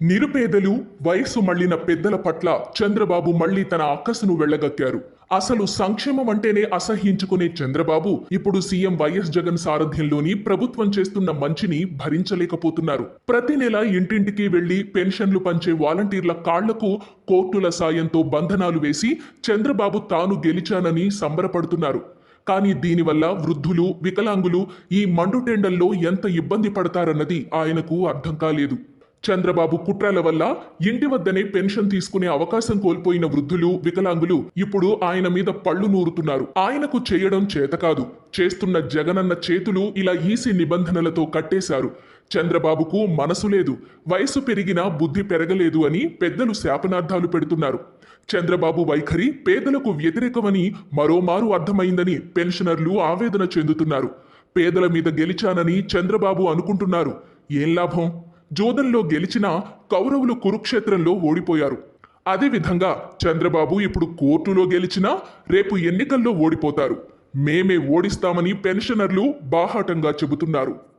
నిరుపేదలు వయస్సు మళ్ళిన పెద్దల పట్ల చంద్రబాబు మళ్ళీ తన అక్కసును వెళ్ళగక్కారు అసలు సంక్షేమం అంటేనే అసహ్యించుకునే చంద్రబాబు ఇప్పుడు సీఎం వైఎస్ జగన్ సారథ్యంలోని ప్రభుత్వం చేస్తున్న మంచిని భరించలేకపోతున్నారు. ప్రతి నెల ఇంటింటికి వెళ్ళి పెన్షన్లు పంచే వాలంటీర్ల కాళ్ళకు కోర్టుల సాయంతో బంధనాలు వేసి చంద్రబాబు తాను గెలిచానని సంబరపడుతున్నారు. కానీ దీనివల్ల వృద్ధులు వికలాంగులు ఈ మండుటెండల్లో ఎంత ఇబ్బంది పడతారన్నది ఆయనకు అర్థం కాలేదు. చంద్రబాబు కుట్రల వల్ల ఇంటి వద్దనే పెన్షన్ తీసుకునే అవకాశం కోల్పోయిన వృద్ధులు వికలాంగులు ఇప్పుడు ఆయన మీద పళ్ళు నూరుతున్నారు. ఆయనకు చేయడం చేత కాదు. చేస్తున్న జగనన్న చేతులు ఇలా ఈసీ నిబంధనలతో కట్టేశారు. చంద్రబాబుకు మనసు లేదు. వయసు పెరిగినా బుద్ధి పెరగలేదు అని పెద్దలు శాపనార్థాలు పెడుతున్నారు. చంద్రబాబు వైఖరి పేదలకు వ్యతిరేకమని మరోమారు అర్థమైందని పెన్షనర్లు ఆవేదన చెందుతున్నారు. పేదల మీద గెలిచానని చంద్రబాబు అనుకుంటున్నారు. ఏం లాభం? జోదంలో గెలిచిన కౌరవులు కురుక్షేత్రంలో ఓడిపోయారు. అదేవిధంగా చంద్రబాబు ఇప్పుడు కోర్టులో గెలిచినా రేపు ఎన్నికల్లో ఓడిపోతారు. మేమే ఓడిస్తామని పెన్షనర్లు బాహాటంగా చెబుతున్నారు.